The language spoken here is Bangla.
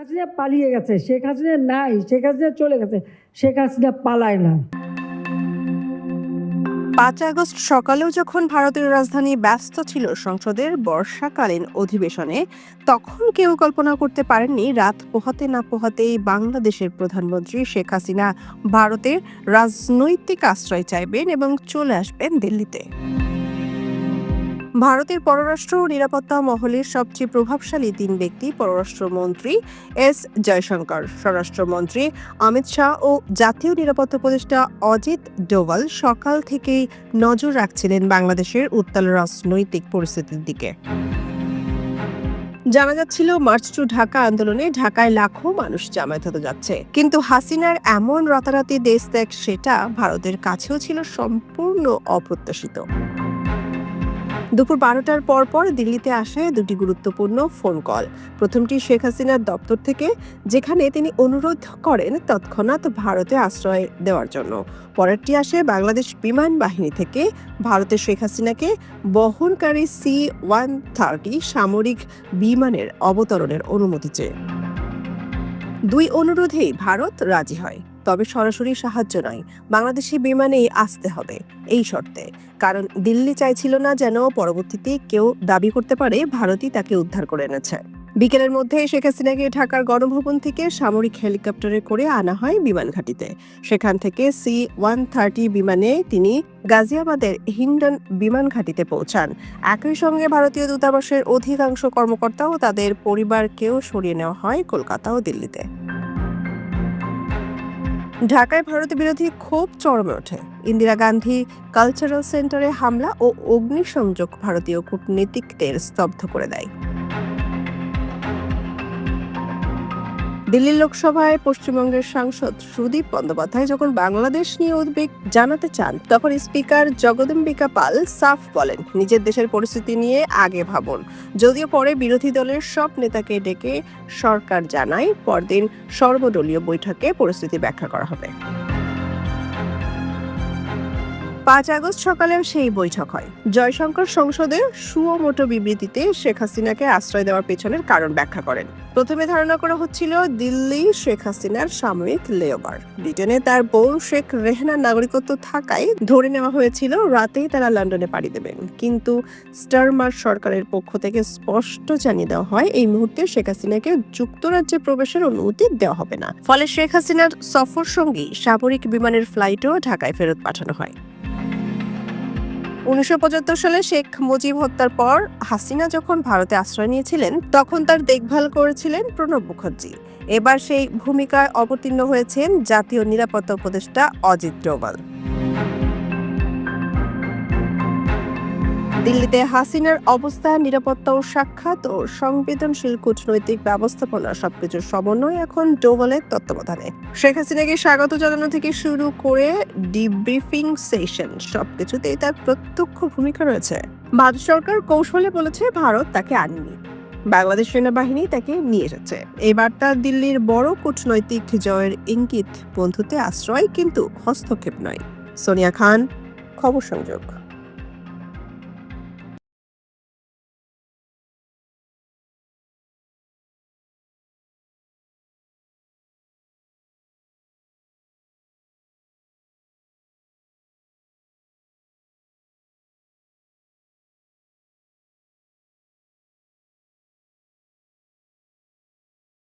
হাসিনা পালিয়ে গেছে, শেখ হাসিনা নাই, শেখ হাসিনা চলে গেছে, শেখ হাসিনা পালায় না। পাঁচ আগস্ট সকালেও যখন ভারতের রাজধানী ব্যস্ত ছিল সংসদের বর্ষাকালীন অধিবেশনে, তখন কেউ কল্পনা করতে পারেননি রাত পোহাতে না পোহাতেই বাংলাদেশের প্রধানমন্ত্রী শেখ হাসিনা ভারতের রাজনৈতিক আশ্রয় চাইবেন এবং চলে আসবেন দিল্লিতে। ভারতের পররাষ্ট্র ও নিরাপত্তা মহলের সবচেয়ে প্রভাবশালী তিন ব্যক্তি পররাষ্ট্রমন্ত্রী এস জয়শঙ্কর। স্বরাষ্ট্রমন্ত্রী অমিত শাহ ও জাতীয় নিরাপত্তা উপদেষ্টা অজিত ডোভাল সকাল থেকেই নজর রাখছিলেন বাংলাদেশের উত্তাল রাজনৈতিক পরিস্থিতির দিকে। জানা যাচ্ছিল, মার্চ টু ঢাকা আন্দোলনে ঢাকায় লাখো মানুষ জামায়াত হতে যাচ্ছে। কিন্তু হাসিনার এমন রাতারাতি দেশ ত্যাগ, সেটা ভারতের কাছেও ছিল সম্পূর্ণ অপ্রত্যাশিত। দুপুর বারোটার পর পর দিল্লিতে আসে দুটি গুরুত্বপূর্ণ ফোন কল প্রথমটি শেখ হাসিনার দপ্তর থেকে, যেখানে তিনি অনুরোধ করেন তৎক্ষণাৎ ভারতে আশ্রয় দেওয়ার জন্য। পরেরটি আসে বাংলাদেশ বিমান বাহিনী থেকে। ভারতে শেখ হাসিনাকে বহনকারী সি ওয়ান থার্টি সামরিক বিমানের অবতরণের অনুমতি চেয়ে। দুই অনুরোধেই ভারত রাজি হয়। তবে সরাসরি সাহায্য নয়। বাংলাদেশি বিমানেই আসতে হবে এই শর্তে। কারণ দিল্লি চাইছিল না যেন পরবর্তীতে কেউ দাবি করতে পারে ভারতই তাকে উদ্ধার করে এনেছে। বিকেলের মধ্যে শেখ হাসিনাকে ঢাকার গণভবন থেকে সামরিক হেলিকপ্টারে করে আনা হয় বিমান ঘাঁটিতে। সেখান থেকে সি ওয়ান থার্টি বিমানে তিনি গাজিয়াবাদের হিন্ডন বিমান ঘাঁটিতে পৌঁছান। একই সঙ্গে ভারতীয় দূতাবাসের অধিকাংশ কর্মকর্তা ও তাদের পরিবারকেও সরিয়ে নেওয়া হয় কলকাতা ও দিল্লিতে। ঢাকায় ভারত বিরোধী ক্ষোভ চরমে ওঠে। ইন্দিরা গান্ধী কালচারাল সেন্টারে হামলা ও অগ্নিসংযোগ ভারতীয় কূটনীতিকদের স্তব্ধ করে দেয়। দিল্লির লোকসভায় পশ্চিমবঙ্গের সাংসদ সুদীপ বন্দ্যোপাধ্যায় যখন বাংলাদেশ নিয়ে উদ্বেগ জানাতে চান, তখন স্পিকার জগদম্বিকা পাল সাফ বলেন, নিজের দেশের পরিস্থিতি নিয়ে আগে ভাবুন। যদিও পরে বিরোধী দলের সব নেতাকে ডেকে সরকার জানায়, পরদিন সর্বদলীয় বৈঠকে পরিস্থিতি ব্যাখ্যা করা হবে। পাঁচ আগস্ট সকালেও সেই বৈঠক হয়। জয়শঙ্কর সংসদে সুমোটো বিবৃতিতে শেখ হাসিনাকে আশ্রয় দেওয়ার পেছনের কারণ ব্যাখ্যা করেন। প্রথমে ধারণা করা হচ্ছিল, দিল্লি শেখ হাসিনার সাময়িক লেওবার ব্রিটেনে তার বোন শেখ রেহনার নাগরিকত্ব থাকায় ধরে নেওয়া হয়েছিল, রাতেই তারা লন্ডনে পাড়ি দেবেন। কিন্তু স্টারমার সরকারের পক্ষ থেকে স্পষ্ট জানিয়ে দেওয়া হয়, এই মুহূর্তে শেখ হাসিনাকে যুক্তরাজ্যে প্রবেশের অনুমতি দেওয়া হবে না। ফলে শেখ হাসিনার সফর সঙ্গী সামরিক বিমানের ফ্লাইটও ঢাকায় ফেরত পাঠানো হয়। উনিশশো পঁচাত্তর সালে শেখ মুজিব হত্যার পর হাসিনা যখন ভারতে আশ্রয় নিয়েছিলেন, তখন তার দেখভাল করেছিলেন প্রণব মুখার্জি। এবার সেই ভূমিকায় অবতীর্ণ হয়েছেন জাতীয় নিরাপত্তা উপদেষ্টা অজিত ডোভাল। দিল্লিতে হাসিনার অবস্থা, নিরাপত্তা ও সাক্ষাৎ ও সংবেদনশীল কূটনৈতিক ব্যবস্থাপনা সবকিছুর সমন্বয় এখন ডোভালের তত্ত্বাবধানে। শেখ হাসিনাকে স্বাগত জানানো থেকে শুরু করে ডিব্রিফিং সেশন সবকিছুতেই তার প্রত্যক্ষ ভূমিকা রয়েছে। ভারত সরকার কৌশলে বলেছে ভারত তাকে আনেনি। বাংলাদেশ সেনাবাহিনী তাকে নিয়ে এসেছে এই বার্তা দিল্লির বড় কূটনৈতিক জয়ের ইঙ্গিত বন্ধুতে আশ্রয় কিন্তু হস্তক্ষেপ নয়। সোনিয়া খান, খবর সংযোগ।